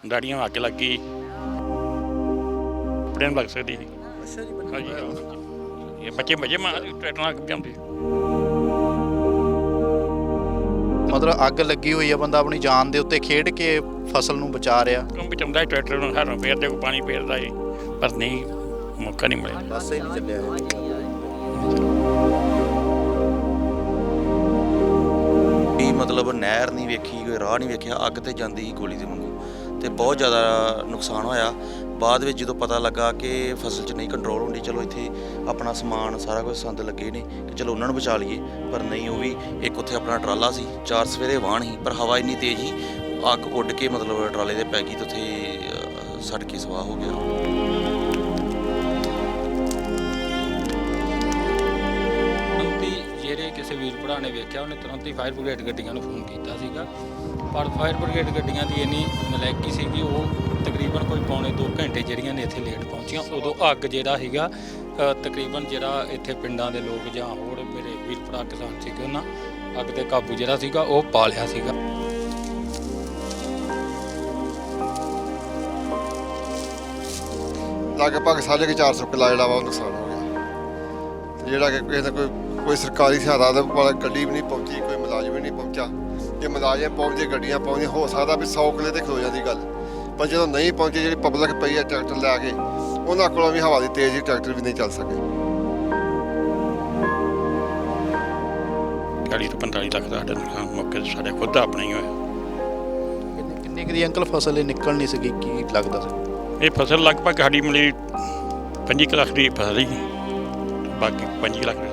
ਦਾੜੀਆਂ ਨੂੰ ਅੱਗ ਲੱਗੀ। ਨੂੰ ਲੱਗ ਸਕਦੀ ਸੀ। ਅੱਛਾ ਜੀ ਹਾਂਜੀ ਹਾਂ। ਇਹ ਬੱਚੇ ਮਜੇ ਮਾਰ ਟਰੈਕਟਰ ਨਾਲ ਅੱਗੇ ਆਉਂਦੇ ਮਤਲਬ ਅੱਗ ਲੱਗੀ ਹੋਈ ਆ ਬੰਦਾ ਆਪਣੀ ਜਾਨ ਦੇ ਉੱਤੇ ਖੇਡ ਕੇ ਫਸਲ ਨੂੰ ਬਚਾ ਰਿਹਾ। ਕਿਉਂ ਬਚਾਉਂਦਾ ਸੀ ਟਰੈਕਟਰ ਨੂੰ ਹਰਨ ਫੇਰਦੇ ਕੋ ਪਾਣੀ ਫੇਰਦਾ ਸੀ ਪਰ ਨਹੀਂ ਮੌਕਾ ਨਹੀਂ ਮਿਲਿਆ। ਬਸ ਹੀ ਨਹੀਂ ਚੱਲਿਆ ਵੀ ਮਤਲਬ ਨਹਿਰ ਨਹੀਂ ਵੇਖੀ ਕੋਈ ਰਾਹ ਨਹੀਂ ਵੇਖਿਆ ਅੱਗ ਤੇ ਜਾਂਦੀ ਸੀ ਗੋਲੀ ਦੇ ਵਾਂਗੂ। ਤੇ ਬਹੁਤ ਜ਼ਿਆਦਾ ਨੁਕਸਾਨ ਹੋਇਆ। ਬਾਅਦ ਵਿੱਚ ਜਦੋਂ ਪਤਾ ਲੱਗਾ ਕਿ ਫਸਲ 'ਚ ਨਹੀਂ ਕੰਟਰੋਲ ਹੁੰਦੀ, ਚਲੋ ਇੱਥੇ ਆਪਣਾ ਸਮਾਨ ਸਾਰਾ ਕੁਝ ਸੰਦ ਲੱਗੇ ਨੇ ਕਿ ਚਲੋ ਉਹਨਾਂ ਨੂੰ ਬਚਾ ਲਈਏ, ਪਰ ਨਹੀਂ, ਉਹ ਵੀ ਇੱਕ ਉੱਥੇ ਆਪਣਾ ਟਰਾਲਾ ਸੀ। ਚਾਰ ਸਵੇਰੇ ਵਾਹਣ ਸੀ, ਪਰ ਹਵਾ ਇੰਨੀ ਤੇਜ਼ ਸੀ, ਅੱਗ ਉੱਡ ਕੇ ਮਤਲਬ ਟਰਾਲੇ ਦੇ ਪੈ ਗਈ ਤੇ ਉੱਥੇ ਸੜ ਕੇ ਸਵਾਹ ਹੋ ਗਿਆ। ਭਰਾ ਨੇ ਵੇਖਿਆ, ਉਹਨੇ ਤੁਰੰਤ ਹੀ ਫਾਇਰ ਬ੍ਰਿਗੇਡ ਗੱਡੀਆਂ ਨੂੰ ਫੋਨ ਕੀਤਾ ਸੀਗਾ। ਪਰ ਫਾਇਰ ਬ੍ਰਿਗੇਡ ਗੱਡੀਆਂ ਦੀ ਇੰਨੀ ਨਲਾਇਕੀ ਸੀ ਉਹ ਤਕਰੀਬਨ ਕੋਈ ਪੌਣੇ 2 ਘੰਟੇ ਜਿਹੜੀਆਂ ਨੇ ਇੱਥੇ ਲੇਟ ਪਹੁੰਚੀਆਂ। ਉਦੋਂ ਅੱਗ ਜਿਹੜਾ ਸੀਗਾ ਤਕਰੀਬਨ ਜਿਹੜਾ ਇੱਥੇ ਪਿੰਡਾਂ ਦੇ ਲੋਕ ਜਾਂ ਹੋਰ ਮੇਰੇ ਵੀਰ ਭਰਾ ਕਿਸਾਨ ਸੀਗੇ ਉਹਨਾਂ, ਅੱਗ ਤੇ ਕਾਬੂ ਜਿਹੜਾ ਸੀਗਾ, ਉਹ ਪਾ ਲਿਆ ਸੀਗਾ। ਲਗਭਗ ਸਾਢੇ ਕੁ 400 ਕਿੱਲਾ ਜਿਹੜਾ ਵਾ ਉਹ ਨੁਕਸਾਨ ਹੋ ਗਿਆ। ਤੇ ਜਿਹੜਾ ਕਿ ਕਿਸੇ ਦਾ ਕੋਈ ਕੋਈ ਸਰਕਾਰੀ ਸਹਾਇਤਾ ਦੇ ਵਾਲਾ ਗੱਡੀ ਵੀ ਨਹੀਂ ਪਹੁੰਚੀ ਕੋਈ ਮੁਲਾਜ਼ਮ ਵੀ ਨਹੀਂ ਪਹੁੰਚਾ ਜੇ ਮੁਲਾਜ਼ਮ ਪਹੁੰਚੇ ਗੱਡੀਆਂ ਪਹੁੰਚੀਆਂ ਹੋ ਸਕਦਾ ਵੀ 100 ਕਿੱਲੇ ਤੇ ਖਲੋ ਜਾਂਦੀ ਗੱਲ। ਪਰ ਜਦੋਂ ਨਹੀਂ ਪਹੁੰਚੇ ਜਿਹੜੀ ਪਬਲਿਕ ਪਈ ਹੈ ਟਰੈਕਟਰ ਲੈ ਕੇ ਉਹਨਾਂ ਕੋਲੋਂ ਵੀ ਹਵਾ ਦੀ ਤੇਜ਼ ਹੀ ਟਰੈਕਟਰ ਵੀ ਨਹੀਂ ਚੱਲ ਸਕੇ। 40 ਤੋਂ 45 ਲੱਖ ਦਾ ਸਾਡਾ ਨੁਕਸਾਨ ਮੌਕੇ ਤੇ ਸਾਡੇ ਖੁਦ ਦਾ ਆਪਣਾ ਹੀ ਹੋਇਆ। ਕਿੰਨੇ ਕਿੰਨੇ ਕੁ ਦੀ ਅੰਕਲ ਫਸਲ ਇਹ ਨਿਕਲ ਨਹੀਂ ਸਕੀ ਕੀ ਲੱਗਦਾ ਸੀ? ਇਹ ਫਸਲ ਲਗਭਗ ਸਾਡੀ ਮਿਲੀ 5 ਲੱਖ ਦੀ ਫਸਲ ਹੀ। ਬਾਕੀ 5 ਲੱਖ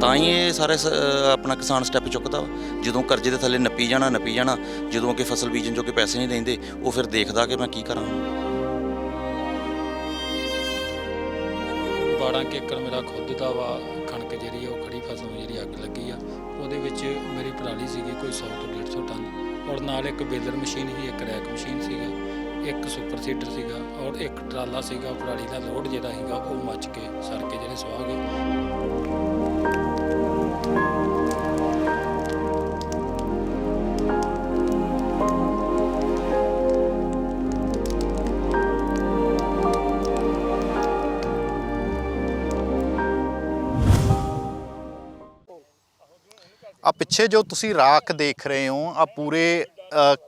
ਤਾਂ ਹੀ ਇਹ ਸਾਰੇ ਸ- ਅਹ ਆਪਣਾ ਕਿਸਾਨ ਸਟੈਪ ਚੁੱਕਦਾ ਵਾ। ਜਦੋਂ ਕਰਜ਼ੇ ਦੇ ਥੱਲੇ ਨੱਪੀ ਜਾਣਾ ਨੱਪੀ ਜਾਣਾ, ਜਦੋਂ ਅੱਗੇ ਫਸਲ ਬੀਜਣ ਜੋ ਕਿ ਪੈਸੇ ਨਹੀਂ ਦਿੰਦੇ, ਉਹ ਫਿਰ ਦੇਖਦਾ ਕਿ ਮੈਂ ਕੀ ਕਰਾਂ। 12 ਕੁ ਏਕੜ ਮੇਰਾ ਖੁਦ ਦਾ ਵਾ, ਕਣਕ ਜਿਹੜੀ ਆ, ਉਹ ਖੜੀ ਫਸਲ ਨੂੰ ਜਿਹੜੀ ਅੱਗ ਲੱਗੀ ਆ। ਉਹਦੇ ਵਿੱਚ ਮੇਰੀ ਪਰਾਲੀ ਸੀਗੀ ਕੋਈ 100 ਤੋਂ 150 ਟਨ। ਔਰ ਨਾਲ ਇੱਕ ਬੇਲਰ ਮਸ਼ੀਨ ਸੀ, ਇੱਕ ਰੈਕ ਮਸ਼ੀਨ ਸੀਗਾ, ਇੱਕ ਸੁਪਰ ਸੀਡਰ ਸੀਗਾ ਔਰ ਇੱਕ ਟਰਾਲਾ ਸੀਗਾ। ਪਰਾਲੀ ਦਾ ਲੋਡ ਜਿਹੜਾ ਸੀਗਾ, ਉਹ ਮੱਚ ਕੇ ਸੜ ਕੇ ਜਿਹੜੇ ਸੁਆਹ ਗਏ। ਪਿੱਛੇ ਜੋ ਤੁਸੀਂ ਰਾਖ ਦੇਖ ਰਹੇ ਹੋ ਆ ਪੂਰੇ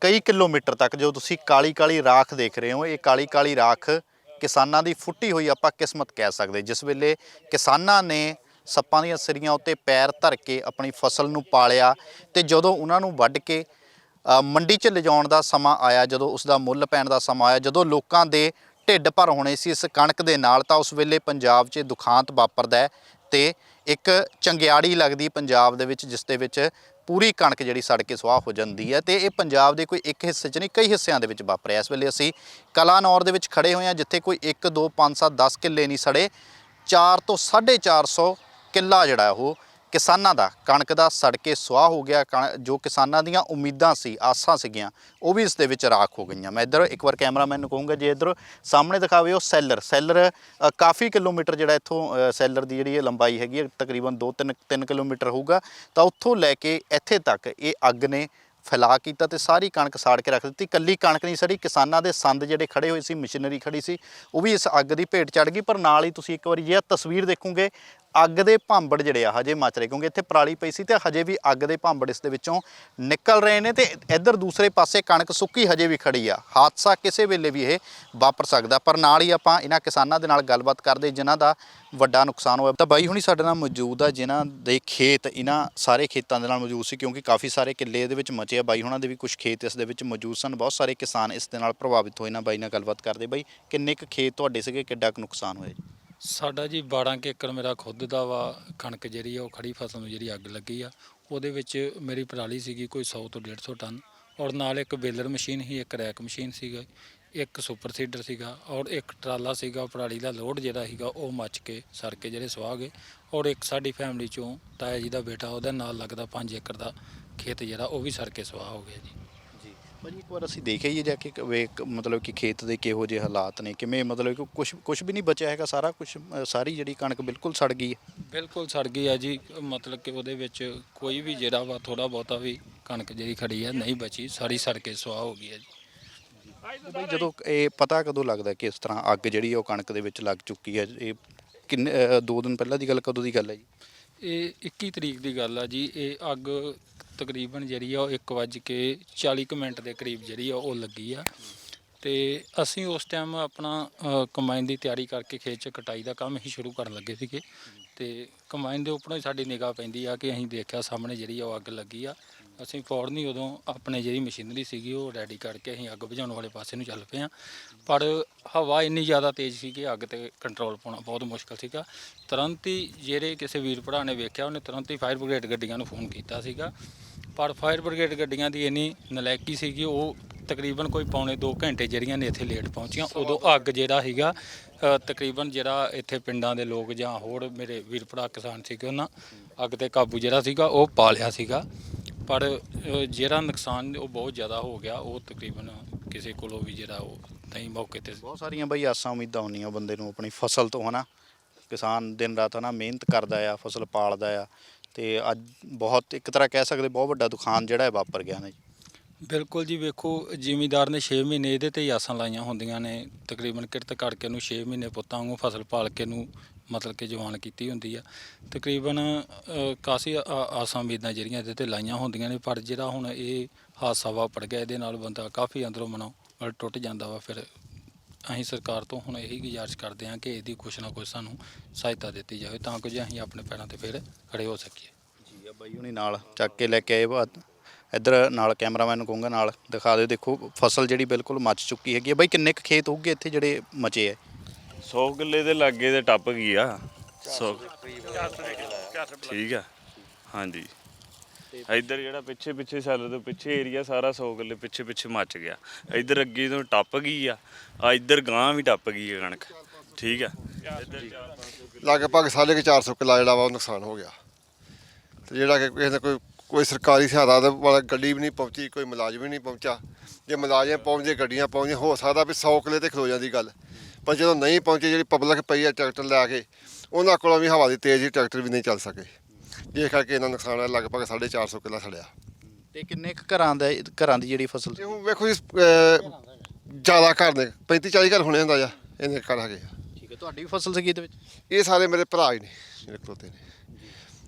ਕਈ ਕਿਲੋਮੀਟਰ ਤੱਕ ਜੋ ਤੁਸੀਂ ਕਾਲੀ ਕਾਲੀ ਰਾਖ ਦੇਖ ਰਹੇ ਹੋ, ਇਹ ਕਾਲੀ ਕਾਲੀ ਰਾਖ ਕਿਸਾਨਾਂ ਦੀ ਫੁੱਟੀ ਹੋਈ ਆਪਾਂ ਕਿਸਮਤ ਕਹਿ ਸਕਦੇ। ਜਿਸ ਵੇਲੇ ਕਿਸਾਨਾਂ ਨੇ ਸੱਪਾਂ ਦੀਆਂ ਸਿਰੀਆਂ ਉੱਤੇ ਪੈਰ ਧਰ ਕੇ ਆਪਣੀ ਫਸਲ ਨੂੰ ਪਾਲਿਆ ਤੇ ਜਦੋਂ ਉਹਨਾਂ ਨੂੰ ਵੱਢ ਕੇ ਮੰਡੀ 'ਚ ਲਿਜਾਉਣ ਦਾ ਸਮਾਂ ਆਇਆ, ਜਦੋਂ ਉਸ ਦਾ ਮੁੱਲ ਪੈਣ ਦਾ ਸਮਾਂ ਆਇਆ, ਜਦੋਂ ਲੋਕਾਂ ਦੇ ਢਿੱਡ ਭਰ ਹੋਣੇ ਸੀ ਇਸ ਕਣਕ ਦੇ ਨਾਲ, ਤਾਂ ਉਸ ਵੇਲੇ ਪੰਜਾਬ 'ਚ ਦੁਖਾਂਤ ਵਾਪਰਦਾ ਹੈ ਤੇ ਇੱਕ ਚੰਗਿਆੜੀ ਲੱਗਦੀ ਪੰਜਾਬ ਦੇ ਵਿੱਚ, ਜਿਸ ਦੇ ਵਿੱਚ ਪੂਰੀ ਕਣਕ ਜਿਹੜੀ ਸੜ ਕੇ ਸੁਆਹ ਹੋ ਜਾਂਦੀ ਹੈ ਤੇ ਇਹ ਪੰਜਾਬ ਦੇ ਕੋਈ ਇੱਕ ਹਿੱਸੇ 'ਚ ਨਹੀਂ, ਕਈ ਹਿੱਸਿਆਂ ਦੇ ਵਿੱਚ ਵਾਪਰਿਆ। ਇਸ ਵੇਲੇ ਅਸੀਂ ਕਲਾਨੌਰ ਦੇ ਵਿੱਚ ਖੜੇ ਹੋਏ ਹਾਂ, ਜਿੱਥੇ ਕੋਈ 1 2 5 7 10 ਕਿੱਲੇ ਨਹੀਂ ਸੜੇ। 4 ਤੋਂ 450 ਕਿੱਲਾ ਜਿਹੜਾ ਉਹ ਕਿਸਾਨਾਂ ਦਾ ਕਣਕ ਦਾ ਸੜ ਕੇ ਸੁਆਹ ਹੋ ਗਿਆ ਕਣ- ਜੋ ਕਿਸਾਨਾਂ ਦੀਆਂ ਉਮੀਦਾਂ ਸੀ ਆਸਾਂ ਸੀਗੀਆਂ ਉਹ ਵੀ ਇਸ ਦੇ ਵਿੱਚ ਰਾਖ ਹੋ ਗਈਆਂ। ਮੈਂ ਇੱਧਰ ਇੱਕ ਵਾਰ ਕੈਮਰਾਮੈਨ ਨੂੰ ਕਹੂੰਗਾ ਜੇ ਇੱਧਰ ਸਾਹਮਣੇ ਦਿਖਾਵੇ ਉਹ ਸੈਲਰ ਸੈਲਰ ਅ, ਕਾਫੀ ਕਿਲੋਮੀਟਰ ਜਿਹੜਾ ਇੱਥੋਂ ਅ, ਸੈਲਰ ਦੀ ਜਿਹੜੀ ਇਹ ਲੰਬਾਈ ਹੈਗੀ ਹੈ ਤਕਰੀਬਨ 2-3 3 ਕਿਲੋਮੀਟਰ ਹੋਊਗਾ ਤਾਂ ਉੱਥੋਂ ਲੈ ਕੇ ਇੱਥੇ ਤੱਕ ਇਹ ਅੱਗ ਨੇ ਫੈਲਾ ਕੀਤਾ ਤੇ ਸਾਰੀ ਕਣਕ ਸਾੜ ਕੇ ਰੱਖ ਦਿੱਤੀ। ਕੱਲੀ ਕਣਕ ਨਹੀਂ ਸੜੀ ਕਿਸਾਨਾਂ ਦੇ ਸੰਦ ਜਿਹੜੇ ਖੜੇ ਹੋਏ ਸੀ ਮਸ਼ੀਨਰੀ ਖੜੀ ਸੀ ਉਹ ਵੀ ਇਸ ਅੱਗ ਦੀ ਭੇਟ ਚੜ ਗਈ ਪਰ ਨਾਲ ਹੀ ਤੁਸੀਂ ਇੱਕ ਵਾਰੀ ਜੇ ਇਹ ਤਸਵੀਰ ਦੇਖੋਗੇ ਅੱਗ ਦੇ ਭਾਂਬੜ ਜਿਹੜੇ ਆ ਹਜੇ ਮੱਚ ਰਹੇ, ਕਿਉਂਕਿ ਇੱਥੇ ਪਰਾਲੀ ਪਈ ਸੀ ਤੇ ਹਜੇ ਵੀ ਅੱਗ ਦੇ ਭਾਂਬੜ ਇਸ ਦੇ ਵਿੱਚੋਂ ਨਿਕਲ ਰਹੇ ਨੇ ਤੇ ਇੱਧਰ ਦੂਸਰੇ ਪਾਸੇ ਕਣਕ ਸੁੱਕੀ ਹਜੇ ਵੀ ਖੜੀ ਆ। ਹਾਦਸਾ ਕਿਸੇ ਵੇਲੇ ਵੀ ਇਹ ਵਾਪਰ ਸਕਦਾ, ਪਰ ਨਾਲ ਹੀ ਆਪਾਂ ਇਹਨਾਂ ਕਿਸਾਨਾਂ ਦੇ ਨਾਲ ਗੱਲਬਾਤ ਕਰਦੇ, ਜਿਨ੍ਹਾਂ ਦਾ ਵੱਡਾ ਨੁਕਸਾਨ ਹੋਇਆ। ਤਾਂ ਬਾਈ ਹੁਣੀ ਸਾਡੇ ਨਾਲ ਮੌਜੂਦ ਆ, ਜਿਨ੍ਹਾਂ ਦੇ ਖੇਤ, ਇਹਨਾਂ ਸਾਰੇ ਖੇਤਾਂ ਦੇ ਨਾਲ ਮੌਜੂਦ ਸੀ, ਕਿਉਂਕਿ ਕਾਫੀ ਸਾਰੇ ਕਿੱਲੇ ਇਹਦੇ ਵਿੱਚ ਮਚੇ ਆ। ਬਾਈ ਹੁਣਾਂ ਦੇ ਵੀ ਕੁਝ ਖੇਤ ਇਸ ਦੇ ਵਿੱਚ ਮੌਜੂਦ ਸਨ। ਬਹੁਤ ਸਾਰੇ ਕਿਸਾਨ ਇਸ ਦੇ ਨਾਲ ਪ੍ਰਭਾਵਿਤ ਹੋਏ ਨਾ। ਬਾਈ ਨਾਲ ਗੱਲਬਾਤ ਕਰਦੇ ਬਾਈ, ਕਿੰਨੇ ਕੁ ਖੇਤ ਤੁਹਾਡੇ ਸੀਗੇ, ਕਿੱਡਾ ਕੁ ਨੁਕਸਾਨ ਹੋਇਆ ਜੀ? ਸਾਡਾ ਜੀ 12 ਕੁ ਏਕੜ ਮੇਰਾ ਖੁਦ ਦਾ ਵਾ, ਕਣਕ ਜਿਹੜੀ ਆ ਉਹ ਖੜੀ ਫਸਲ ਨੂੰ ਜਿਹੜੀ ਅੱਗ ਲੱਗੀ ਆ, ਉਹਦੇ ਵਿੱਚ ਮੇਰੀ ਪਰਾਲੀ ਸੀਗੀ ਕੋਈ 100 ਤੋਂ 150 ਟਨ ਔਰ ਨਾਲ ਇੱਕ ਬੇਲਰ ਮਸ਼ੀਨ ਸੀ, ਇੱਕ ਰੈਕ ਮਸ਼ੀਨ ਸੀਗਾ, ਇੱਕ ਸੁਪਰ ਸੀਡਰ ਸੀਗਾ ਔਰ ਇੱਕ ਟਰਾਲਾ ਸੀਗਾ, ਪਰਾਲੀ ਦਾ ਲੋਡ ਜਿਹੜਾ ਸੀਗਾ ਉਹ ਮੱਚ ਕੇ ਸਰ ਕੇ ਜਿਹੜੇ ਸੁਆਹ ਗਏ ਔਰ ਇੱਕ ਸਾਡੀ ਫੈਮਿਲੀ ਚੋਂ ਤਾਇਆ ਜੀ ਦਾ ਬੇਟਾ ਉਹਦੇ ਨਾਲ ਲੱਗਦਾ 5 ਏਕੜ ਦਾ ਖੇਤ ਜਿਹੜਾ ਉਹ ਵੀ ਸਰ ਕੇ ਸੁਆਹ ਹੋ ਗਿਆ ਜੀ। ਭਾਜੀ ਇੱਕ ਵਾਰ ਅਸੀਂ ਦੇਖਿਆ ਹੀ ਜਾ ਕੇ ਕਿ ਵੇ ਕ- ਮਤਲਬ ਕਿ ਖੇਤ ਦੇ ਕਿਹੋ ਜਿਹੇ ਹਾਲਾਤ ਨੇ ਕਿਵੇਂ ਮਤਲਬ ਕਿ ਕੁਝ ਕੁਝ ਵੀ ਨਹੀਂ ਬਚਿਆ ਹੈਗਾ ਸਾਰਾ ਕੁਝ ਸਾਰੀ ਜਿਹੜੀ ਕਣਕ ਬਿਲਕੁਲ ਸੜ ਗਈ ਹੈ। ਬਿਲਕੁਲ ਸੜ ਗਈ ਆ ਜੀ ਮਤਲਬ ਕਿ ਉਹਦੇ ਵਿੱਚ ਕੋਈ ਵੀ ਜਿਹੜਾ ਵਾ ਥੋੜਾ ਬਹੁਤਾ ਵੀ ਕਣਕ ਜਿਹੜੀ ਖੜੀ ਆ ਨਹੀਂ ਬਚੀ ਸਾਰੀ ਸੜ ਕੇ ਸੁਆਹ ਹੋ ਗਈ ਹੈ ਜੀ। ਬਈ ਜਦੋਂ ਇਹ ਪਤਾ ਕਦੋਂ ਲੱਗਦਾ ਕਿ ਇਸ ਤਰ੍ਹਾਂ ਅੱਗ ਜਿਹੜੀ ਉਹ ਕਣਕ ਦੇ ਵਿੱਚ ਲੱਗ ਚੁੱਕੀ ਹੈ? ਇਹ ਕਿੰਨੇ ਅ, ਦੋ ਦਿਨ ਪਹਿਲਾਂ ਦੀ ਗੱਲ ਕਦੋਂ ਦੀ ਗੱਲ ਹੈ ਜੀ? ਇਹ 21 ਤਰੀਕ ਦੀ ਗੱਲ ਆ ਜੀ ਇਹ ਅੱਗ ਤਕਰੀਬਨ ਜਿਹੜੀ ਆ ਉਹ 1:40 ਕੁ ਮਿੰਟ ਦੇ ਕਰੀਬ ਜਿਹੜੀ ਆ ਉਹ ਲੱਗੀ ਆ। ਤੇ ਅਸੀਂ ਉਸ ਟਾਈਮ ਆਪਣਾ ਅ, ਕੰਬਾਈਨ ਦੀ ਤਿਆਰੀ ਕਰਕੇ ਖੇਤ 'ਚ ਕਟਾਈ ਦਾ ਕੰਮ ਹੀ ਸ਼ੁਰੂ ਕਰਨ ਲੱਗੇ ਸੀਗੇ। ਤੇ ਕੰਬਾਈਨ ਦੇ ਉੱਪਰੋਂ ਹੀ ਸਾਡੀ ਨਿਗਾਹ ਪੈਂਦੀ ਆ ਕਿ ਅਸੀਂ ਦੇਖਿਆ ਸਾਹਮਣੇ ਜਿਹੜੀ ਆ ਉਹ ਅੱਗ ਲੱਗੀ ਆ। ਅਸੀਂ ਫੌਰਨ ਹੀ ਉਦੋਂ ਆਪਣੇ ਜਿਹੜੀ ਮਸ਼ੀਨਰੀ ਸੀਗੀ ਉਹ ਰੈਡੀ ਕਰਕੇ ਅਸੀਂ ਅੱਗ ਬੁਝਾਉਣ ਵਾਲੇ ਪਾਸੇ ਨੂੰ ਚੱਲ ਪਏ ਆ। ਪਰ ਹਵਾ ਇੰਨੀ ਜ਼ਿਆਦਾ ਤੇਜ਼ ਸੀ ਕਿ ਅੱਗ ਤੇ ਕੰਟਰੋਲ ਪਾਉਣਾ ਬਹੁਤ ਮੁਸ਼ਕਲ ਸੀਗਾ। ਤੁਰੰਤ ਹੀ ਜਿਹੜੇ ਕਿਸੇ ਵੀਰ ਭਰਾ ਨੇ ਵੇਖਿਆ ਉਹਨੇ ਤੁਰੰਤ ਹੀ ਫਾਇਰ ਬ੍ਰਿਗੇਡ ਗੱਡੀਆਂ ਨੂੰ ਫੋਨ ਕੀਤਾ ਸੀਗਾ। ਪਰ ਫਾਇਰ ਬ੍ਰਿਗੇਡ ਗੱਡੀਆਂ ਦੀ ਇੰਨੀ ਨਲਾਇਕੀ ਸੀਗੀ ਉਹ ਤਕਰੀਬਨ ਕੋਈ ਪੌਣੇ 2 ਘੰਟੇ ਜਿਹੜੀਆਂ ਨੇ ਇੱਥੇ ਲੇਟ ਪਹੁੰਚੀਆਂ। ਉਦੋਂ ਅੱਗ ਜਿਹੜਾ ਸੀਗਾ ਅ, ਤਕਰੀਬਨ ਜਿਹੜਾ ਇੱਥੇ ਪਿੰਡਾਂ ਦੇ ਲੋਕ ਜਾਂ ਹੋਰ ਮੇਰੇ ਵੀਰ ਭਰਾ ਕਿਸਾਨ ਸੀਗੇ ਉਹਨਾਂ ਅੱਗ ਤੇ ਕਾਬੂ ਜਿਹੜਾ ਸੀਗਾ ਉਹ ਪਾ ਲਿਆ ਸੀਗਾ। ਪਰ ਜਿਹੜਾ ਨੁਕਸਾਨ ਉਹ ਬਹੁਤ ਜ਼ਿਆਦਾ ਹੋ ਗਿਆ ਉਹ ਤਕਰੀਬਨ ਕਿਸੇ ਕੋਲੋਂ ਵੀ ਜਿਹੜਾ ਉਹ ਨਹੀਂ ਮੌਕੇ ਤੇ ਬਹੁਤ ਸਾਰੀਆਂ ਬਈ ਆਸਾਂ ਉਮੀਦਾਂ ਹੁੰਦੀਆਂ ਬੰਦੇ ਨੂੰ ਆਪਣੀ ਫਸਲ ਤੋਂ ਹਨਾ। ਕਿਸਾਨ ਦਿਨ ਰਾਤ ਹਨਾ ਮਿਹਨਤ ਕਰਦਾ ਆ ਫਸਲ ਪਾਲਦਾ ਆ। ਤੇ ਅੱਜ ਬਹੁਤ ਇੱਕ ਤਰ੍ਹਾਂ ਕਹਿ ਸਕਦੇ ਬਹੁਤ ਵੱਡਾ ਦੁਖਾਨ ਜਿਹੜਾ ਹੈ ਵਾਪਰ ਗਿਆ ਨੇ ਬਿਲਕੁਲ ਜੀ ਵੇਖੋ ਜ਼ਿਮੀਦਾਰ ਨੇ 6 ਮਹੀਨੇ ਇਹਦੇ ਤੇ ਹੀ ਆਸਾਂ ਲਾਈਆਂ ਹੁੰਦੀਆਂ ਨੇ। ਤਕਰੀਬਨ ਕਿਰਤ ਕਰਕੇ ਨੂੰ 6 ਮਹੀਨੇ ਪੁੱਤਾਂ ਵਾਂਗੂ ਫਸਲ ਪਾਲ ਕੇ ਨੂੰ ਮਤਲਬ ਕਿ ਜਵਾਨ ਕੀਤੀ ਹੁੰਦੀ ਆ। ਤਕਰੀਬਨ ਅ, ਕਾਫੀ ਆ- ਆਸਾਂ ਉਮੀਦਾਂ ਜਿਹੜੀਆਂ ਇਹਦੇ ਤੇ ਲਾਈਆਂ ਹੁੰਦੀਆਂ ਨੇ ਪਰ ਜਿਹੜਾ ਹੁਣ ਇਹ ਹਾਦਸਾ ਵਾਪਰ ਗਿਆ ਇਹਦੇ ਨਾਲ ਬੰਦਾ ਕਾਫੀ ਅੰਦਰੋਂ ਮਨੋਂ ਟੁੱਟ ਜਾਂਦਾ ਵਾ ਫਿਰ ਅਸੀਂ ਸਰਕਾਰ ਤੋਂ ਹੁਣ ਇਹੀ ਗੁਜ਼ਾਰਿਸ਼ ਕਰਦੇ ਹਾਂ ਕਿ ਇਹਦੀ ਕੁਛ ਨਾ ਕੁਛ ਸਾਨੂੰ ਸਹਾਇਤਾ ਦਿੱਤੀ ਜਾਵੇ ਤਾਂ ਕਿ ਜੇ ਅਸੀਂ ਆਪਣੇ ਪੈਰਾਂ ਤੇ ਫਿਰ ਖੜੇ ਹੋ ਸਕੀਏ। ਜੀ ਆ ਬਾਈ ਹੁਣੀ ਨਾਲ ਚੱਕ ਕੇ ਲੈ ਕੇ ਆਏ ਬਾਅਦ ਇੱਧਰ ਨਾਲ ਕੈਮਰਾਮੈਨ ਨੂੰ ਕਹੂੰਗਾ ਨਾਲ ਦਿਖਾ ਦਿਓ। ਦੇਖੋ ਫਸਲ ਜਿਹੜੀ ਬਿਲਕੁਲ ਮੱਚ ਚੁੱਕੀ ਹੈਗੀ ਹੈ ਬਾਈ ਕਿੰਨੇ ਕੁ ਖੇਤ ਹੋਊਗੇ ਇੱਥੇ ਜਿਹੜੇ ਮਚੇ ਹੈ 100 ਕਿੱਲੇ ਦੇ ਲਾਗੇ ਤੇ ਟੱਪ ਗਈ ਆ। 100 ਠੀਕ ਆ। ਹਾਂਜੀ। ਇੱਧਰ ਜਿਹੜਾ ਪਿੱਛੇ ਪਿੱਛੇ ਸੈਲ ਤੋਂ ਪਿੱਛੇ ਏਰੀਆ ਸਾਰਾ 100 ਕਿੱਲੇ ਪਿੱਛੇ ਪਿੱਛੇ ਮੱਚ ਗਿਆ। ਇੱਧਰ ਅੱਗੇ ਤੋਂ ਟੱਪ ਗਈ ਆ ਆ ਇੱਧਰ ਗਾਂ ਵੀ ਟੱਪ ਗਈ ਆ ਕਣਕ। ਠੀਕ ਆ? ਇੱਧਰ ਚਾਰ ਪੰਜ ਸੌ ਲਗਭਗ ਸਾਢੇ ਕੁ 400 ਕਿੱਲਾ ਜਿਹੜਾ ਵਾ ਉਹ ਨੁਕਸਾਨ ਹੋ ਗਿਆ। ਤੇ ਜਿਹੜਾ ਕਿ ਕਿਸੇ ਦਾ ਕੋਈ ਕੋਈ ਸਰਕਾਰੀ ਸਹਾਇਤਾ ਦੇ ਵਾਲਾ ਗੱਡੀ ਵੀ ਨਹੀਂ ਪਹੁੰਚੀ, ਕੋਈ ਮੁਲਾਜ਼ਮ ਵੀ ਨਹੀਂ ਪਹੁੰਚਾ ਜੇ ਮੁਲਾਜ਼ਮ ਪਹੁੰਚੇ, ਗੱਡੀਆਂ ਪਹੁੰਚੇ ਹੋ ਸਕਦਾ ਵੀ 100 ਕਿੱਲੇ ਤੇ ਖਲੋ ਜਾਂਦੀ ਗੱਲ। ਪਰ ਜਦੋਂ ਨਹੀਂ ਪਹੁੰਚੇ, ਜਿਹੜੀ ਪਬਲਿਕ ਪਈ ਆ ਟਰੈਕਟਰ ਲੈ ਕੇ, ਉਹਨਾਂ ਕੋਲੋਂ ਵੀ ਹਵਾ ਦੀ ਤੇਜ਼ ਹੀ ਟਰੈਕਟਰ ਵੀ ਨਹੀਂ ਚੱਲ ਸਕੇ। ਜਿਸ ਕਰਕੇ ਇਹਨਾਂ ਨੁਕਸਾਨ ਹੋਇਆ ਲਗਭਗ ਸਾਢੇ 400 ਕਿੱਲਾ ਸੜਿਆ। ਤੇ ਕਿੰਨੇ ਕੁ ਘਰਾਂ ਦਾ ਘਰਾਂ ਦੀ ਜਿਹੜੀ ਫਸਲ? ਤੇ ਹੁਣ ਵੇਖੋ ਜੀ ਜ਼ਿਆਦਾ ਘਰ ਨੇ 35 40 ਘਰ ਹੋਣੇ ਹੁੰਦਾ ਜਾ ਇਹਨੇ ਘਰ ਹੈਗੇ ਆ। ਠੀਕ ਹੈ ਤੁਹਾਡੀ ਵੀ ਫਸਲ ਸੀਗੀ ਇਹਦੇ ਵਿੱਚ? ਇਹ ਸਾਰੇ ਮੇਰੇ ਭਰਾ ਹੀ ਨੇ ਜਿਹੜੇ ਖਲੋਤੇ ਨੇ।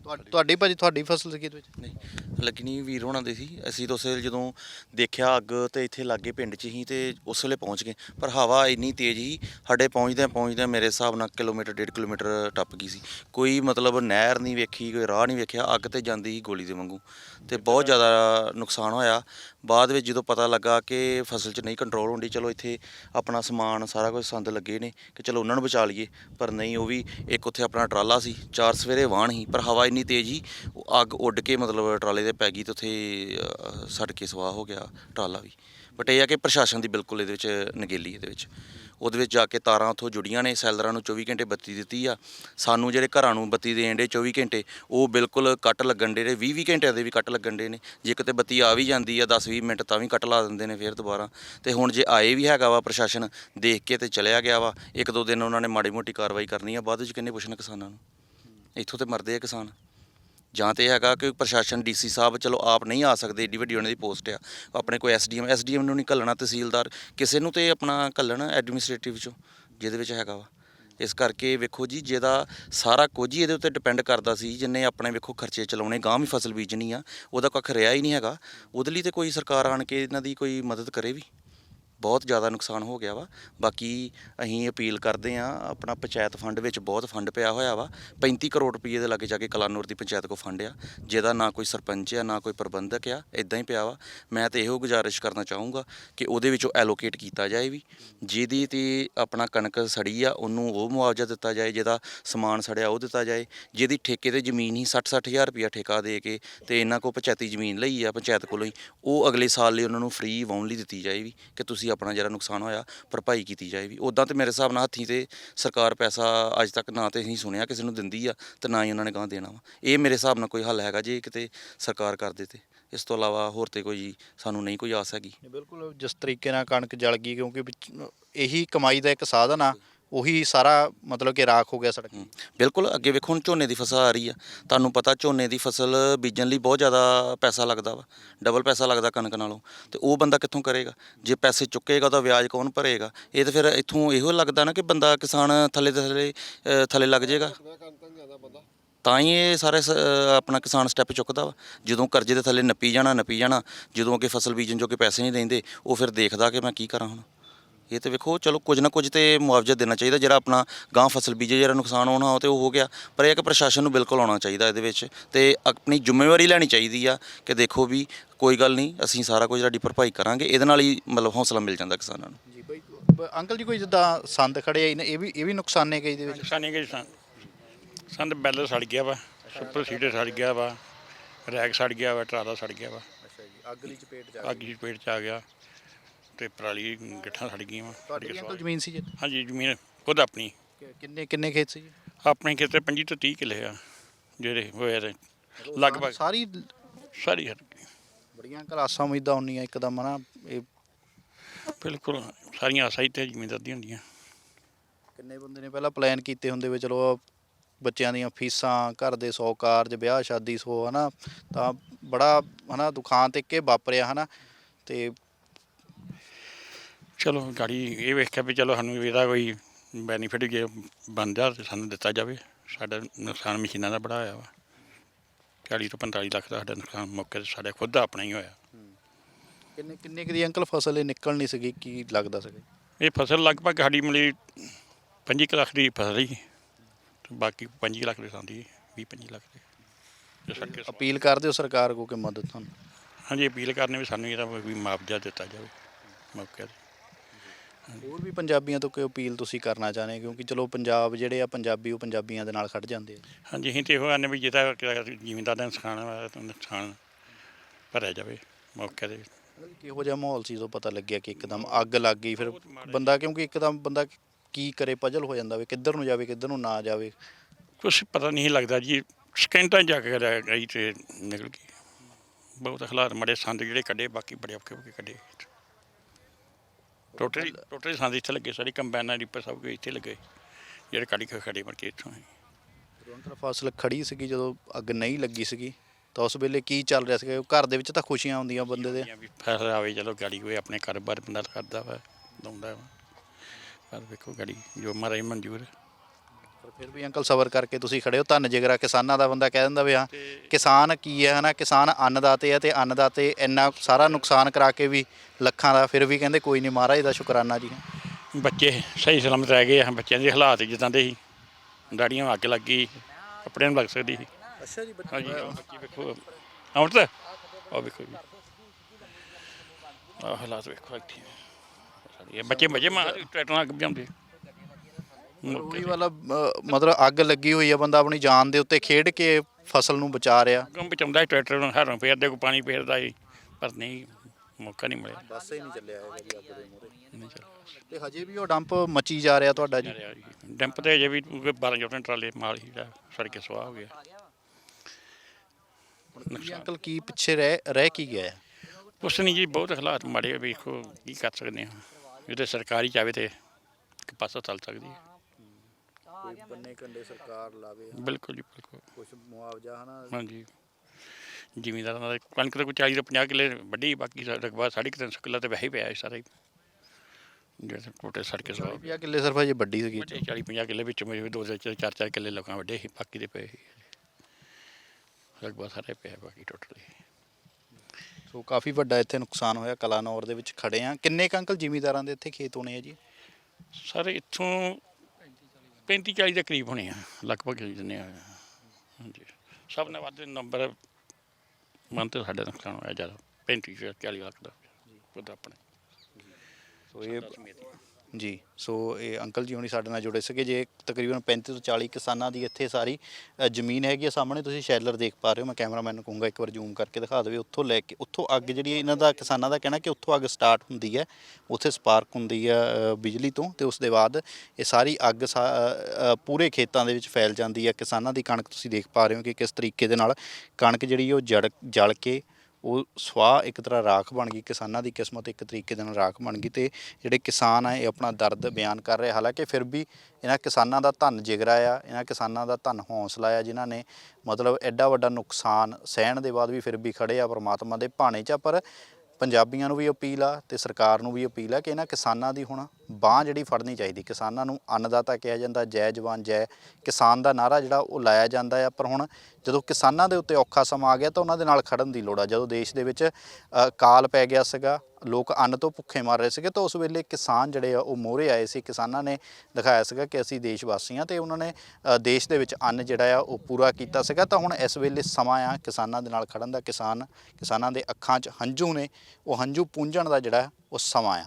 ਤੁਹਾਡੀ? ਤੁਹਾਡੀ ਭਾਜੀ, ਤੁਹਾਡੀ ਫਸਲ ਸੀਗੀ ਇਹਦੇ ਵਿੱਚ? ਨਹੀਂ ਲੱਗਣੀ ਵੀਰ ਹੋਣਾ ਦੇ ਸੀ। ਅਸੀਂ ਤਾਂ ਉਸ ਵੇਲੇ ਜਦੋਂ ਦੇਖਿਆ ਅੱਗ ਤੇ ਇੱਥੇ ਲਾਗੇ ਪਿੰਡ 'ਚ ਹੀ ਤੇ ਉਸ ਵੇਲੇ ਪਹੁੰਚ ਗਏ। ਪਰ ਹਵਾ ਇੰਨੀ ਤੇਜ਼ ਸੀ, ਸਾਡੇ ਪਹੁੰਚਦਿਆਂ ਪਹੁੰਚਦਿਆਂ ਮੇਰੇ ਹਿਸਾਬ ਨਾਲ ਕਿਲੋਮੀਟਰ, ਡੇਢ ਕਿਲੋਮੀਟਰ ਟੱਪ ਗਈ ਸੀ। ਕੋਈ ਮਤਲਬ ਨਹਿਰ ਨਹੀਂ ਵੇਖੀ, ਕੋਈ ਰਾਹ ਨਹੀਂ ਵੇਖਿਆ, ਅੱਗ ਤੇ ਜਾਂਦੀ ਸੀ ਗੋਲੀ ਦੇ ਵਾਂਗੂ। ਤੇ ਬਹੁਤ ਜ਼ਿਆਦਾ ਨੁਕਸਾਨ ਹੋਇਆ। ਬਾਅਦ ਵਿੱਚ ਜਦੋਂ ਪਤਾ ਲੱਗਾ ਕਿ ਫਸਲ 'ਚ ਨਹੀਂ ਕੰਟਰੋਲ ਹੁੰਦੀ ਚਲੋ ਇੱਥੇ ਆਪਣਾ ਸਮਾਨ ਸਾਰਾ ਕੁਝ ਸੰਦ ਲੱਗੇ ਨੇ ਕਿ ਚਲੋ ਉਹਨਾਂ ਨੂੰ ਬਚਾ ਲਈਏ ਪਰ ਨਹੀਂ ਉਹ ਵੀ ਇੱਕ ਉੱਥੇ ਆਪਣਾ ਟਰਾਲਾ ਸੀ ਚਾਰ ਸਵੇਰੇ ਵਾਹਣ ਸੀ ਪਰ ਹਵਾ ਇੰਨੀ ਤੇਜ਼ ਸੀ ਉਹ ਅੱਗ ਉੱਡ ਕੇ ਮਤਲਬ ਟਰਾਲੇ ਤੇ ਪੈ ਗਈ ਤੇ ਉੱਥੇ ਅਹ, ਸੜ ਕੇ ਸਵਾਹ ਹੋ ਗਿਆ ਟਰਾਲਾ ਵੀ। ਬਟ ਇਹ ਆ ਕਿ ਪ੍ਰਸ਼ਾਸਨ ਦੀ ਬਿਲਕੁਲ ਇਹਦੇ ਵਿੱਚ ਨਗੇਲੀ ਇਹਦੇ ਵਿੱਚ। ਉਹਦੇ ਵਿੱਚ ਜਾ ਕੇ ਤਾਰਾਂ ਉੱਥੋਂ ਜੁੜੀਆਂ ਨੇ, ਸੈਲਰਾਂ ਨੂੰ 24 ਘੰਟੇ ਬੱਤੀ ਦਿੱਤੀ ਆ। ਸਾਨੂੰ ਜਿਹੜੇ ਘਰਾਂ ਨੂੰ ਬੱਤੀ ਦੇਣ ਦੇ 24 ਘੰਟੇ, ਉਹ ਬਿਲਕੁਲ ਕੱਟ ਲੱਗਣ ਦੇ ਨੇ 20 20 ਘੰਟਿਆਂ ਦੇ ਵੀ ਕੱਟ ਲੱਗਣ ਦੇ ਨੇ। ਜੇ ਕਿਤੇ ਬੱਤੀ ਆ ਵੀ ਜਾਂਦੀ ਆ 10 20 ਮਿੰਟ ਤਾਂ ਵੀ ਕੱਟ ਲਾ ਦਿੰਦੇ ਨੇ ਫਿਰ ਦੁਬਾਰਾ। ਤੇ ਹੁਣ ਜੇ ਆਏ ਵੀ ਹੈਗਾ ਵਾ ਪ੍ਰਸ਼ਾਸਨ, ਦੇਖ ਕੇ ਤੇ ਚਲਿਆ ਗਿਆ ਵਾ, ਇੱਕ ਦੋ ਦਿਨ ਉਹਨਾਂ ਨੇ ਮਾੜੀ ਮੋਟੀ ਕਾਰਵਾਈ ਕਰਨੀ ਆ, ਬਾਅਦ ਵਿੱਚ ਕਿੰਨੇ ਪੁੱਛਣਾ ਕਿਸਾਨਾਂ ਨੂੰ? ਇੱਥੋਂ ਤੇ ਮਰਦੇ ਆ ਕਿਸਾਨ। ਜਾਂ ਤੇ ਇਹ ਹੈਗਾ ਕਿ ਪ੍ਰਸ਼ਾਸਨ ਡੀਸੀ ਸਾਹਿਬ, ਚਲੋ ਆਪ ਨਹੀਂ ਆ ਸਕਦੇ, ਏਡੀ ਵੱਡੀ ਉਹਨਾਂ ਦੀ ਪੋਸਟ ਆ। ਆਪਣੇ ਕੋਈ ਐਸਡੀਐਮ ਐਸਡੀਐਮ ਨੂੰ ਨਹੀਂ ਘੱਲਣਾ ਤਹਿਸੀਲਦਾਰ, ਕਿਸੇ ਨੂੰ ਤੇ ਆਪਣਾ ਘੱਲਣਾ ਐਡਮਿਨਿਸਟ੍ਰੇਟਿਵ ਚੋਂ, ਜਿਹਦੇ ਵਿੱਚ ਹੈਗਾ ਵਾ। ਇਸ ਕਰਕੇ ਵੇਖੋ ਜੀ, ਜਿਹਦਾ ਸਾਰਾ ਕੁਝ ਹੀ ਇਹਦੇ ਉੱਤੇ ਡਿਪੈਂਡ ਕਰਦਾ ਸੀ ਜਿੰਨੇ ਆਪਣੇ ਵੇਖੋ ਖਰਚੇ ਚਲਾਉਣੇ ਗਾਂ ਵੀ ਫਸਲ ਬੀਜਣੀ ਆ, ਉਹਦਾ ਕੱਖ ਰਿਹਾ ਹੀ ਨਹੀਂ ਹੈਗਾ। ਉਹਦੇ ਲਈ ਤੇ ਕੋਈ ਸਰਕਾਰ ਆਣ ਕੇ ਇਹਨਾਂ ਦੀ ਕੋਈ ਮਦਦ ਕਰੇ ਵੀ। ਬਹੁਤ ਜ਼ਿਆਦਾ ਨੁਕਸਾਨ ਹੋ ਗਿਆ ਵਾ। ਬਾਕੀ ਅਸੀਂ ਅਪੀਲ ਕਰਦੇ ਆ ਆਪਣਾ ਪੰਚਾਇਤ ਫੰਡ ਵਿੱਚ ਬਹੁਤ ਫੰਡ ਪਿਆ ਹੋਇਆ ਵਾ। 35 ਕਰੋੜ ਰੁਪਏ ਦੇ ਲਾਗੇ ਜਾ ਕੇ ਕਲਾਨੌਰ ਦੀ ਪੰਚਾਇਤ ਕੋ ਫੰਡ ਆ। ਜਿਹਦਾ ਨਾ ਕੋਈ ਸਰਪੰਚ ਆ, ਨਾ ਕੋਈ ਪ੍ਰਬੰਧਕ ਆ ਇਦਾਂ ਹੀ ਪਿਆ ਵਾ। ਮੈਂ ਤੇ ਇਹੋ ਗੁਜ਼ਾਰਿਸ਼ ਕਰਨਾ ਚਾਹੂੰਗਾ ਕਿ ਉਹਦੇ ਵਿੱਚੋਂ ਐਲੋਕੇਟ ਕੀਤਾ ਜਾਏ ਵੀ। ਜਿਹਦੀ ਤੇ ਆਪਣਾ ਕਣਕ ਸੜੀ ਆ, ਉਹਨੂੰ ਉਹ ਮੁਆਵਜ਼ਾ ਦਿੱਤਾ ਜਾਏ, ਜਿਹਦਾ ਸਮਾਨ ਸੜਿਆ ਉਹ ਦਿੱਤਾ ਜਾਏ। ਜਿਹਦੀ ਠੇਕੇ ਤੇ ਜ਼ਮੀਨ ਹੀ 60 60000 ਰੁਪਇਆ ਠੇਕਾ ਦੇ ਕੇ ਤੇ ਇਹਨਾਂ ਕੋ ਪੰਚਾਇਤੀ ਜ਼ਮੀਨ ਲਈ ਆ, ਪੰਚਾਇਤ ਕੋਲੋਂ ਹੀ, ਉਹ ਅਗਲੇ ਸਾਲ ਲਈ ਉਹਨਾਂ ਨੂੰ ਫ੍ਰੀ ਵਾਉਣ ਲਈ ਦਿੱਤੀ ਜਾਏ ਵੀ, ਕਿ ਤੁਸੀਂ ਆਪਣਾ ਜਿਹੜਾ ਨੁਕਸਾਨ ਹੋਇਆ, ਭਰਪਾਈ ਕੀਤੀ ਜਾਏ ਵੀ। ਉਦਾਂ ਤੇ ਮੇਰੇ ਹਿਸਾਬ ਨਾਲ ਹੱਥੀਂ ਤੇ ਸਰਕਾਰ ਪੈਸਾ ਅੱਜ ਤੱਕ ਨਾ ਤੇ ਅਸੀਂ ਸੁਣਿਆ, ਕਿਸੇ ਨੂੰ ਦਿੰਦੀ ਆ ਤੇ ਨਾ ਹੀ ਉਹਨਾਂ ਨੇ ਗਾਂ ਦੇਣਾ ਵਾ। ਇਹ ਮੇਰੇ ਹਿਸਾਬ ਨਾਲ ਕੋਈ ਹੱਲ ਹੈਗਾ ਜੇ ਕਿਤੇ ਸਰਕਾਰ ਕਰ ਦੇ ਤੇ। ਇਸ ਤੋਂ ਇਲਾਵਾ ਹੋਰ ਤੇ ਕੋਈ ਸਾਨੂੰ ਨਹੀਂ ਕੋਈ ਆਸ ਹੈਗੀ। ਬਿਲਕੁਲ, ਜਿਸ ਤਰੀਕੇ ਨਾਲ ਕਣਕ ਜਲ ਗਈ ਕਿਉਂਕਿ ਵਿੱਚ ਇਹੀ ਕਮਾਈ ਦਾ ਇੱਕ ਸਾਧਨ ਆ ਉਹੀ ਸਾਰਾ ਮਤਲਬ ਕਿ ਰਾਖ ਹੋ ਗਿਆ ਸੜਕ ਬਿਲਕੁਲ ਅੱਗੇ ਵੇਖੋ ਹੁਣ ਝੋਨੇ ਦੀ ਫਸਲ ਆ ਰਹੀ ਆ। ਤੁਹਾਨੂੰ ਪਤਾ ਝੋਨੇ ਦੀ ਫਸਲ ਬੀਜਣ ਲਈ ਬਹੁਤ ਜ਼ਿਆਦਾ ਪੈਸਾ ਲੱਗਦਾ ਵਾ ਡਬਲ ਪੈਸਾ ਲੱਗਦਾ ਕਣਕ ਨਾਲੋਂ। ਤੇ ਉਹ ਬੰਦਾ ਕਿੱਥੋਂ ਕਰੇਗਾ? ਜੇ ਪੈਸੇ ਚੁੱਕੇਗਾ ਤਾਂ ਵਿਆਜ ਕੌਣ ਭਰੇਗਾ? ਇਹ ਤਾਂ ਫਿਰ ਇੱਥੋਂ ਇਹੋ ਲੱਗਦਾ ਨਾ ਕਿ ਬੰਦਾ ਕਿਸਾਨ ਥੱਲੇ ਦੇ ਥੱਲੇ ਅ, ਥੱਲੇ ਲੱਗ ਜਾਏਗਾ ਤਾਂ ਹੀ ਇਹ ਸਾਰੇ ਸ- ਅ, ਆਪਣਾ ਕਿਸਾਨ ਸਟੈਪ ਚੁੱਕਦਾ ਵਾ। ਜਦੋਂ ਕਰਜ਼ੇ ਦੇ ਥੱਲੇ ਨੱਪੀ ਜਾਣਾ ਨੱਪੀ ਜਾਣਾ ਜਦੋਂ ਅੱਗੇ ਫਸਲ ਬੀਜਣ ਜੋਗੇ ਪੈਸੇ ਨਹੀਂ ਦਿੰਦੇ ਉਹ ਫਿਰ ਦੇਖਦਾ ਕਿ ਮੈਂ ਕੀ ਕਰਾਂ ਹੁਣ। ਇਹ ਤੇ ਵੇਖੋ ਚਲੋ ਕੁਝ ਨਾ ਕੁਝ ਤੇ ਮੁਆਵਜ਼ਾ ਦੇਣਾ ਚਾਹੀਦਾ ਜਿਹੜਾ ਆਪਣਾ ਗਾਂ ਫਸਲ ਬੀਜੇ ਜਿਹੜਾ ਨੁਕਸਾਨ ਹੋਣਾ ਉਹ ਤੇ ਉਹ ਹੋ ਗਿਆ। ਪਰ ਇਹ ਕਿ ਪ੍ਰਸ਼ਾਸਨ ਨੂੰ ਬਿਲਕੁਲ ਆਉਣਾ ਚਾਹੀਦਾ ਇਹਦੇ ਵਿੱਚ ਤੇ ਆਪਣੀ ਜ਼ਿੰਮੇਵਾਰੀ ਲੈਣੀ ਚਾਹੀਦੀ ਆ ਕਿ ਦੇਖੋ ਵੀ ਕੋਈ ਗੱਲ ਨਹੀਂ ਅਸੀਂ ਸਾਰਾ ਕੁਝ ਸਾਡੀ ਭਰਪਾਈ ਕਰਾਂਗੇ ਇਹਦੇ ਨਾਲ ਹੀ ਮਤਲਬ ਹੌਸਲਾ ਮਿਲ ਜਾਂਦਾ ਕਿਸਾਨਾਂ ਨੂੰ। ਜੀ ਬਈ ਅੰਕਲ ਜੀ ਕੋਈ ਜਿੱਦਾਂ ਸੰਦ ਖੜੇ ਆ ਇਹਨੇ- ਇਹ ਵੀ ਇਹ ਵੀ ਨੁਕਸਾਨੇ ਗਈ ਦੇ ਵਿੱਚ? ਸਾਨੀ ਗਈ ਸੰਦ। ਸੰਦ ਬੈਲ ਸੜ ਗਿਆ ਵਾ ਸੁਪਰ ਸੀਡਰ ਸੜ ਗਿਆ ਵਾ ਰੈਕ ਸੜ ਗਿਆ ਵਾ ਟਰਾਲਾ ਸੜ ਗਿਆ ਵਾ। ਅੱਛਾ ਜੀ ਅੱਗ ਲਈ ਚਪੇਟ ਜਾ ਅੱਗ ਦੀ ਪੇਟ ਚ ਆ ਗਿਆ। ਤੇ ਪਰਾਲੀ ਗਿੱਠਾਂ ਸੜ ਗਈਆਂ ਵਾ ਤੁਹਾਡੀ ਅੰਕਲ ਜ਼ਮੀਨ ਸੀ ਜੀ ਹਾਂਜੀ ਜ਼ਮੀਨ ਖੁਦ ਆਪਣੀ। ਕਿੰਨੇ ਕਿੰਨੇ ਖੇਤ ਸੀ? ਜੀ ਆਪਣੇ ਖੇਤੇ 25 ਤੋਂ 30 ਕਿੱਲੇ ਆ ਜਿਹੜੇ ਹੋਏ ਤੇ ਲਗਭਗ ਸਾਰੀ ਸਾਰੀ ਗਈ। ਬੜੀਆਂ ਅੰਕਲ ਆਸਾਂ ਉਮੀਦਾਂ ਹੁੰਦੀਆਂ ਇੱਕਦਮ ਹਨਾ? ਇਹ ਬਿਲਕੁਲ ਸਾਰੀਆਂ ਆਸਾਂ ਹੀ ਤੇ ਜ਼ਮੀਨਦਾਰ ਦੀਆਂ ਹੁੰਦੀਆਂ। ਕਿੰਨੇ ਬੰਦੇ ਨੇ ਪਹਿਲਾਂ ਪਲਾਨ ਕੀਤੇ ਹੁੰਦੇ ਵੀ ਚਲੋ ਬੱਚਿਆਂ ਦੀਆਂ ਫੀਸਾਂ ਘਰ ਦੇ ਸੌ ਕਾਰਜ ਵਿਆਹ ਸ਼ਾਦੀ ਸੋ ਹਨਾ? ਤਾਂ ਬੜਾ ਹਨਾ ਦੁਖਾਂ ਤੇ ਕੇ ਵਾਪਰਿਆ ਹਨਾ? ਤੇ ਚਲੋ ਗਾੜੀ ਇਹ ਵੇਖਿਆ ਵੀ ਚਲੋ ਸਾਨੂੰ ਇਹਦਾ ਕੋਈ ਬੈਨੀਫਿਟ ਜੇ ਬਣਦਾ ਤੇ ਸਾਨੂੰ ਦਿੱਤਾ ਜਾਵੇ ਸਾਡਾ ਨੁਕਸਾਨ ਮਸ਼ੀਨਾਂ ਦਾ ਬੜਾ ਹੋਇਆ ਵਾ। 40 ਤੋਂ 45 ਲੱਖ ਦਾ ਸਾਡਾ ਨੁਕਸਾਨ ਮੌਕੇ ਤੇ ਸਾਡੇ ਖੁਦ ਦਾ ਆਪਣਾ ਹੀ ਹੋਇਆ। ਕਿੰਨੇ ਕਿੰਨੇ ਕੁ ਦੀ ਅੰਕਲ ਫਸਲ ਇਹ ਨਿਕਲਣੀ ਸੀਗੀ ਕੀ ਲੱਗਦਾ ਸੀਗਾ ਇਹ ਫਸਲ ਲਗਭਗ ਸਾਡੀ ਮਿਲੀ 25 ਕੁ ਲੱਖ ਦੀ ਫਸਲ ਤੇ ਬਾਕੀ 25 ਲੱਖ ਦੇ ਸੰਦੀ 20 25 ਲੱਖ ਦੇ। ਜੋ ਸੜਕੇ ਸਵਾਹ। ਅਪੀਲ ਕਰਦੇ ਹੋ ਸਰਕਾਰ ਕੋ ਕਿ ਮਦਦ ਤੁਹਾਨੂੰ? ਹਾਂਜੀ ਅਪੀਲ ਕਰਨੇ ਵੀ ਸਾਨੂੰ ਇਹਦਾ ਕੋਈ ਮੁਆਵਜ਼ਾ ਦਿੱਤਾ ਜਾਵੇ ਮੌਕੇ ਤੇ। ਹੋਰ ਵੀ ਪੰਜਾਬੀਆਂ ਤੋਂ ਕੋਈ ਅਪੀਲ ਤੁਸੀਂ ਕਰਨਾ ਚਾਹੁੰਦੇ? ਕਿਉਂਕਿ ਚਲੋ ਪੰਜਾਬ ਜਿਹੜੇ ਆ ਪੰਜਾਬੀ ਉਹ ਪੰਜਾਬੀਆਂ ਦੇ ਨਾਲ ਖੜ ਜਾਂਦੇ ਆ। ਹਾਂਜੀ ਅਸੀਂ ਤੇ ਇਹੋ ਆਨੇ ਵੀ ਜਿਹਦਾ ਜ਼ਿਮੀਂਦਾਰ ਦਾ ਨੁਕਸਾਨ ਹੋਇਆ ਤਾਂ ਨੁਕਸਾਨ ਭਰਿਆ ਜਾਵੇ ਮੌਕੇ ਤੇ। ਕਿਹੋ ਜਿਹਾ ਮਾਹੌਲ ਸੀ ਜਦੋਂ ਪਤਾ ਲੱਗਿਆ ਕਿ ਇੱਕਦਮ ਅੱਗ ਲੱਗ ਗਈ ਫਿਰ ਬੰਦਾ ਕਿਉਂਕਿ ਇੱਕਦਮ ਬੰਦਾ ਕੀ ਕਰੇ ਪਜਲ ਹੋ ਜਾਂਦਾ ਵੇ ਕਿੱਧਰ ਨੂੰ ਜਾਵੇ ਕਿੱਧਰ ਨੂੰ ਨਾ ਜਾਵੇ। ਕੁਛ ਪਤਾ ਨਹੀਂ ਲੱਗਦਾ ਜੀ ਸਕਿੰਟਾਂ ਜਾ ਕੇ ਗਈ ਤੇ ਨਿਕਲ ਗਈ। ਬਹੁਤ ਹਾਲਾਤ ਮੜੇ ਸੰਦ ਜਿਹੜੇ ਕੱਢੇ ਬਾਕੀ ਬੜੇ ਔਖੇ ਹੋ ਕੇ ਕੱਢੇ। ਟੋਟਲੀ ਟੋਟਲੀ ਸੰਦ ਇੱਥੇ ਲੱਗੇ ਸਾਰੇ ਕੰਬਾਈਨਾਂ ਰੀਪਰ ਸਭ ਕੁਝ ਇੱਥੇ ਲੱਗੇ। ਜਿਹੜੇ ਕੱਢ ਕੇ ਖੜੇ ਮੜ ਕੇ ਇੱਥੋਂ ਅੰਕਲ ਫਸਲ ਖੜੀ ਸੀਗੀ ਜਦੋਂ ਅੱਗ ਨਹੀਂ ਲੱਗੀ ਸੀਗੀ ਤਾਂ ਉਸ ਵੇਲੇ ਕੀ ਚੱਲ ਰਿਹਾ ਸੀਗਾ? ਘਰ ਦੇ ਵਿੱਚ ਤਾਂ ਖੁਸ਼ੀਆਂ ਹੁੰਦੀਆਂ ਬੰਦੇ ਦੇ। ਵੀ ਫੈਸਲਾ ਆਵੇ ਚਲੋ ਗਾੜੀ ਕੋਈ ਆਪਣੇ ਕਾਰੋਬਾਰ ਬੰਦਾ ਕਰਦਾ ਵਾ ਲਾਉਂਦਾ ਵਾ। ਪਰ ਵੇਖੋ ਗਾੜੀ ਜੋ ਮਹਾਰਾਜ ਮਨਜ਼ੂਰ। ਪਰ ਫਿਰ ਵੀ ਅੰਕਲ ਸਬਰ ਕਰਕੇ ਤੁਸੀਂ ਖੜੇ ਹੋ। ਧੰਨ ਜਿਗਰਾ ਕਿਸਾਨਾਂ ਦਾ ਬੰਦਾ ਕਹਿ ਦਿੰਦਾ ਵੀ ਹਾਂ ਕਿਸਾਨ ਕੀ ਹੈ ਹਨਾ? ਕਿਸਾਨ ਅੰਨਦਾਤੇ ਆ ਤੇ ਅੰਨਦਾਤੇ ਇੰਨਾ ਸਾਰਾ ਨੁਕਸਾਨ ਕਰਾ ਕੇ ਵੀ ਲੱਖਾਂ ਦਾ ਫਿਰ ਵੀ ਕਹਿੰਦੇ ਕੋਈ ਨਹੀਂ ਮਹਾਰਾਜ ਦਾ ਸ਼ੁਕਰਾਨਾ ਜੀ। ਬੱਚੇ ਸਹੀ ਸਲਾਮਤ ਰਹਿ ਗਏ ਆ ਬੱਚਿਆਂ ਦੇ ਹਾਲਾਤ ਜਿੱਦਾਂ ਦੇ ਸੀ। ਦਾੜੀਆਂ ਅੱਗ ਲੱਗ ਗਈ ਕੱਪੜਿਆਂ ਨੂੰ ਲੱਗ ਸਕਦੀ ਸੀ। ਅੱਛਾ ਜੀ ਹਾਂਜੀ ਆਹ ਬੱਚੀ ਵੇਖੋ। ਅਮਰਤ ਆ ਵੇਖੋ ਜੀ। ਆਹ ਹਾਲਾਤ ਵੇਖੋ ਇੱਥੇ। ਇਹ ਬੱਚੇ ਮਜੇ ਮਾਰ ਟਰੈਕਟਰਾਂ ਅੱਗ ਬੁਝਾਉਂਦੇ। ਉਹੀ ਵਾਲਾ ਅ, ਮਤਲਬ ਅੱਗ ਲੱਗੀ ਹੋਈ ਆ ਬੰਦਾ ਆਪਣੀ ਜਾਨ ਦੇ ਉੱਤੇ ਖੇਡ ਕੇ ਫਸਲ ਨੂੰ ਬਚਾ ਰਿਹਾ। ਅੱਗੋਂ ਬਚਾਉਂਦਾ ਸੀ ਟਰੈਕਟਰ ਨੂੰ ਹਰੋਂ ਫੇਰਦੇ ਕੋ ਪਾਣੀ ਫੇਰਦਾ ਸੀ ਪਰ ਨਹੀਂ ਮੌਕਾ ਨਹੀਂ ਮਿਲਿਆ। ਬਸ ਹੀ ਨਹੀਂ ਚੱਲਿਆ ਹੈਗਾ ਜੀ ਅੱਗ ਦੇ ਨਹੀਂ ਚੱਲਿਆ। ਤੇ ਹਜੇ ਵੀ ਉਹ ਡੰਪ ਮਚੀ ਜਾ ਰਿਹਾ ਤੁਹਾਡਾ ਜੀ? ਰਿਹਾ ਜੀ। ਡੈਂਪ ਤੇ ਅਜੇ ਵੀ 12 ਜੋਟੇ ਟਰਾਲੇ ਮਾਲ ਹੀ ਦਾ ਸੜ ਕੇ ਸੁਆਹ ਹੋ ਗਿਆ। ਕੀ ਅੰਕਲ ਕੀ ਪਿੱਛੇ ਰਹਿ ਰਹਿ ਕੀ ਗਿਆ? ਹੈ? ਕੁਛ ਨਹੀਂ ਜੀ ਬਹੁਤ ਹਾਲਾਤ ਮਾੜੇ ਆ, ਵੇਖੋ ਕੀ ਕਰ ਸਕਦੇ ਹਾਂ। ਜੇ ਸਰਕਾਰੀ ਚਾਵੇ ਤੇ ਇੱਕ ਪਾਸਾ ਚੱਲ ਸਕਦੀ ਹੈ। ਕੋਈ ਬੰਨੇ ਕੰਡੇ ਸਰਕਾਰ ਲਾਵੇ ਬਿਲਕੁਲ ਜੀ ਬਿਲਕੁਲ। ਕੁਝ ਮੁਆਵਜ਼ਾ ਹਨਾ? ਹਾਂਜੀ। ਜ਼ਿਮੀਂਦਾਰਾਂ ਦਾ ਕਣਕ ਤਾਂ ਕੋਈ 40 ਤੋਂ 50 ਕਿੱਲੇ ਵੱਡੀ ਬਾਕੀ ਦਾ ਰਕਬਾ ਸਾਢੇ ਕੁ ਤਿੰਨ ਸੌ ਕਿੱਲਾ ਤੇ ਵੈਸੇ ਹੀ ਪਿਆ ਹੈ ਸਾਰਾ ਹੀ। ਜਿਹੜੇ ਟੋਟੇ ਸੜ ਕੇ ਸਵਾ 50 ਕਿੱਲੇ ਸਿਰਫ ਹਜੇ ਵੱਡੀ ਸੀਗੀ 40 50 ਕਿੱਲੇ ਵਿੱਚ ਮੇਰੇ ਦੋ ਦੋ ਚਾਰ ਚਾਰ ਕਿੱਲੇ ਲੋਕਾਂ ਵੱਡੇ ਸੀ ਬਾਕੀ ਦੇ ਪਏ ਸੀ। ਰਕਬਾ ਸਾਰੇ ਪਿਆ ਬਾਕੀ ਟੋਟਲੀ ਸੋ ਕਾਫੀ ਵੱਡਾ ਇੱਥੇ ਨੁਕਸਾਨ ਹੋਇਆ ਕਲਾਨੌਰ ਦੇ ਵਿੱਚ ਖੜੇ ਆ ਕਿੰਨੇ ਕੁ ਅੰਕਲ ਜ਼ਿਮੀਂਦਾਰਾਂ ਦੇ ਇੱਥੇ ਖੇਤ ਹੋਣੇ ਆ ਜੀ? ਸਾਰੇ ਇੱਥੋਂ 35 40 ਦੇ ਕਰੀਬ ਹੋਣੇ ਆ ਲਗਭਗ ਜਿੰਨੇ ਆ। ਹਾਂਜੀ। ਸਭ ਨੇ ਵੱਧ ਨੰਬਰ ਮਨ ਤੇ ਸਾਡੇ ਨੁਕਸਾਨ ਹੋਇਆ ਜ਼ਿਆਦਾ। 35 40 ਲੱਖ ਦਾ। ਖੁਦ ਆਪਣੇ। ਸੋ ਇਹ ਜੀ ਸੋ ਇਹ ਅੰਕਲ ਜੀ ਹੁਣੀ ਸਾਡੇ ਨਾਲ ਜੁੜੇ ਸੀਗੇ ਜੇ ਤਕਰੀਬਨ 35 ਤੋਂ 40 ਕਿਸਾਨਾਂ ਦੀ ਇੱਥੇ ਸਾਰੀ ਅ, ਜ਼ਮੀਨ ਹੈਗੀ ਆ ਸਾਹਮਣੇ ਤੁਸੀਂ ਸ਼ੈਲਰ ਦੇਖ ਪਾ ਰਹੇ ਹੋ ਮੈਂ ਕੈਮਰਾਮੈਨ ਨੂੰ ਕਹੂੰਗਾ ਇੱਕ ਵਾਰ ਜ਼ੂਮ ਕਰਕੇ ਦਿਖਾ ਦੇਵੇ ਉੱਥੋਂ ਲੈ ਕੇ ਉੱਥੋਂ ਅੱਗ ਜਿਹੜੀ ਹੈ, ਇਹਨਾਂ ਦਾ ਕਿਸਾਨਾਂ ਦਾ ਕਹਿਣਾ ਕਿ ਉੱਥੋਂ ਅੱਗ ਸਟਾਰਟ ਹੁੰਦੀ ਹੈ ਉੱਥੇ ਸਪਾਰਕ ਹੁੰਦੀ ਹੈ ਅ, ਬਿਜਲੀ ਤੋਂ ਤੇ ਉਸ ਦੇ ਬਾਅਦ ਇਹ ਸਾਰੀ ਅੱਗ ਸਾ- ਅ, ਅ, ਪੂਰੇ ਖੇਤਾਂ ਦੇ ਵਿੱਚ ਫੈਲ ਜਾਂਦੀ ਹੈ ਕਿਸਾਨਾਂ ਦੀ ਕਣਕ ਤੁਸੀਂ ਦੇਖ ਪਾ ਰਹੇ ਹੋ ਕਿ ਕਿਸ ਤਰੀਕੇ ਦੇ ਨਾਲ ਕਣਕ ਜਿਹੜੀ ਉਹ ਜੜ ਜਲ ਕੇ ਉਹ ਸਵਾਹ ਇੱਕ ਤਰ੍ਹਾਂ ਰਾਖ ਬਣ ਗਈ ਕਿਸਾਨਾਂ ਦੀ ਕਿਸਮਤ ਇੱਕ ਤਰੀਕੇ ਦੇ ਨਾਲ ਰਾਖ ਬਣ ਗਈ ਤੇ ਜਿਹੜੇ ਕਿਸਾਨ ਆ ਇਹ ਆਪਣਾ ਦਰਦ ਬਿਆਨ ਕਰ ਰਹੇ ਹਾਲਾਂਕਿ ਫਿਰ ਵੀ ਇਹਨਾਂ ਕਿਸਾਨਾਂ ਦਾ ਧੰਨ ਜਿਗਰਾ ਆ ਇਹਨਾਂ ਕਿਸਾਨਾਂ ਦਾ ਧੰਨ ਹੌਸਲਾ ਆ ਜਿਨ੍ਹਾਂ ਨੇ ਮਤਲਬ ਐਡਾ ਵੱਡਾ ਨੁਕਸਾਨ ਸਹਿਣ ਦੇ ਬਾਅਦ ਵੀ ਫਿਰ ਵੀ ਖੜੇ ਆ ਪਰਮਾਤਮਾ ਦੇ ਭਾਣੇ 'ਚ ਆ, ਪਰ ਪੰਜਾਬੀਆਂ ਨੂੰ ਵੀ ਅਪੀਲ ਆ ਤੇ ਸਰਕਾਰ ਨੂੰ ਵੀ ਅਪੀਲ ਆ ਕਿ ਇਹਨਾਂ ਕਿਸਾਨਾਂ ਦੀ ਹੁਣ ਬਾਹ ਜਿਹੜੀ ਫੜਨੀ ਚਾਹੀਦੀ। ਕਿਸਾਨਾਂ ਨੂੰ ਅੰਨਦਾਤਾ ਕਿਹਾ ਜਾਂਦਾ, ਜੈ ਜਵਾਨ, ਜੈ ਕਿਸਾਨ ਦਾ ਨਾਰਾ ਜਿਹੜਾ ਉਹ ਲਾਇਆ ਜਾਂਦਾ ਆ। ਪਰ ਹੁਣ ਜਦੋਂ ਕਿਸਾਨਾਂ ਦੇ ਉੱਤੇ ਔਖਾ ਸਮਾਂ ਆ ਗਿਆ ਤਾਂ ਉਹਨਾਂ ਦੇ ਨਾਲ ਖੜਨ ਦੀ ਲੋੜ ਆ। ਜਦੋਂ ਦੇਸ਼ ਦੇ ਵਿੱਚ ਕਾਲ ਪੈ ਗਿਆ ਸੀਗਾ, ਲੋਕ ਅੰਨ ਤੋਂ ਭੁੱਖੇ ਮਰ ਰਹੇ ਸੀਗੇ, ਤਾਂ ਉਸ ਵੇਲੇ ਕਿਸਾਨ ਜਿਹੜੇ ਆ ਉਹ ਮੋਹਰੇ ਆਏ ਸੀ। ਕਿਸਾਨਾਂ ਨੇ ਦਿਖਾਇਆ ਸੀਗਾ ਕਿ ਅਸੀਂ ਦੇਸ਼ ਵਾਸੀ ਹਾਂ ਤੇ ਉਹਨਾਂ ਨੇ ਦੇਸ਼ ਦੇ ਵਿੱਚ ਅੰਨ ਜਿਹੜਾ ਆ ਉਹ ਪੂਰਾ ਕੀਤਾ ਸੀਗਾ। ਤਾਂ ਹੁਣ ਇਸ ਵੇਲੇ ਸਮਾਂ ਆ ਕਿਸਾਨਾਂ ਦੇ ਨਾਲ ਖੜਨ ਦਾ। ਕਿਸਾਨ, ਕਿਸਾਨਾਂ ਦੇ ਅੱਖਾਂ 'ਚ ਹੰਝੂ ਨੇ, ਉਹ ਹੰਝੂ ਪੂੰਝਣ ਦਾ ਜਿਹੜਾ ਉਹ ਸਮਾਂ ਆ।